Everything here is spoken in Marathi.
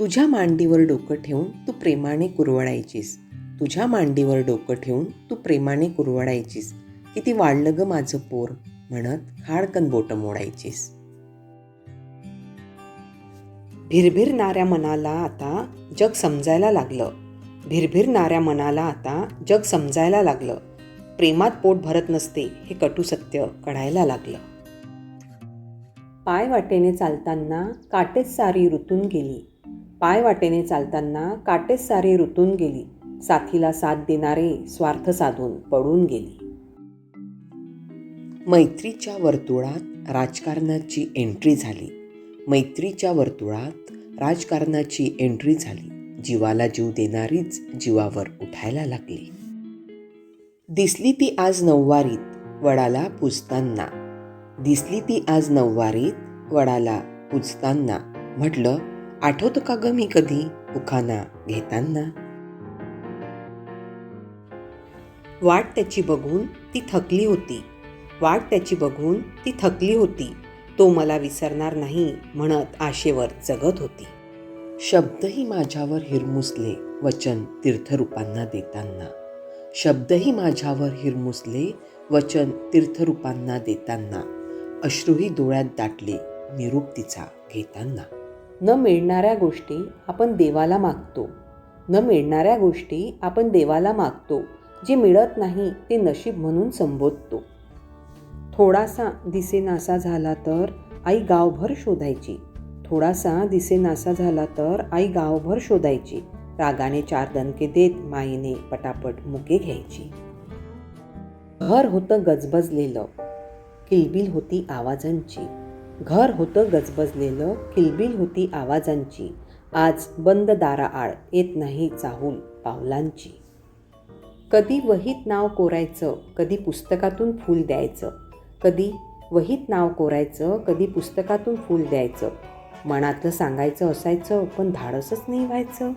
तुझ्या मांडीवर डोकं ठेवून तू प्रेमाने कुरवडायचीस तुझ्या मांडीवर डोकं ठेवून तू प्रेमाने कुरवडायचीस किती वाढलं ग माझं पोर म्हणत खाडकन बोटं मोडायचीस. भिरभिरणाऱ्या मनाला आता जग समजायला लागलं. भिरभिरणाऱ्या मनाला आता जग समजायला लागलं. प्रेमात पोट भरत नसते हे कटू सत्य कळायला लागलं. पाय वाटेने चालताना काटेच सारी ऋतून गेली. पाय वाटेने चालताना काटेस सारे रुतून गेली. साथीला साथ देणारे स्वार्थ साधून पडून गेली. मैत्रीच्या वर्तुळात राजकारणाची एंट्री झाली. मैत्रीच्या वर्तुळात राजकारणाची एंट्री झाली. जीवाला जीव देणारीच जीवावर उठायला लागली. दिसली ती आज नऊवारीत वडाला पुजताना. दिसली ती आज नऊवारीत वडाला पुजताना म्हटलं आठवतं का ग मी कधी उखाना घेताना? वाट त्याची बघून ती थकली होती. वाट त्याची बघून ती थकली होती. तो मला विसरणार नाही म्हणत आशेवर जगत होती. शब्दही माझ्यावर हिरमुसले वचन तीर्थरूपांना देताना. शब्दही माझ्यावर हिरमुसले वचन तीर्थरूपांना देताना. अश्रूही डोळ्यात दाटले निरूप तिचा घेताना. न मिळणाऱ्या गोष्टी आपण देवाला मागतो. न मिळणाऱ्या गोष्टी आपण देवाला मागतो जे मिळत नाही ते नशीब म्हणून संबोधतो. थोडासा दिसेनासा झाला तर आई गावभर शोधायची. थोडासा दिसेनासा झाला तर आई गावभर शोधायची. रागाने चार दणके देत माईने पटापट मुके घ्यायची. घर होतं गजबजलेलं. किलबिल होती आवाजांची. घर होतं गजबजलेलं किलबिल होती आवाजांची. आज बंद दाराआड येत नाही चाहूल पावलांची. कधी वहीत नाव कोरायचं कधी पुस्तकातून फूल द्यायचं. कधी वहीत नाव कोरायचं कधी पुस्तकातून फूल द्यायचं. मनातलं सांगायचं असायचं पण धाडसच नाही व्हायचं.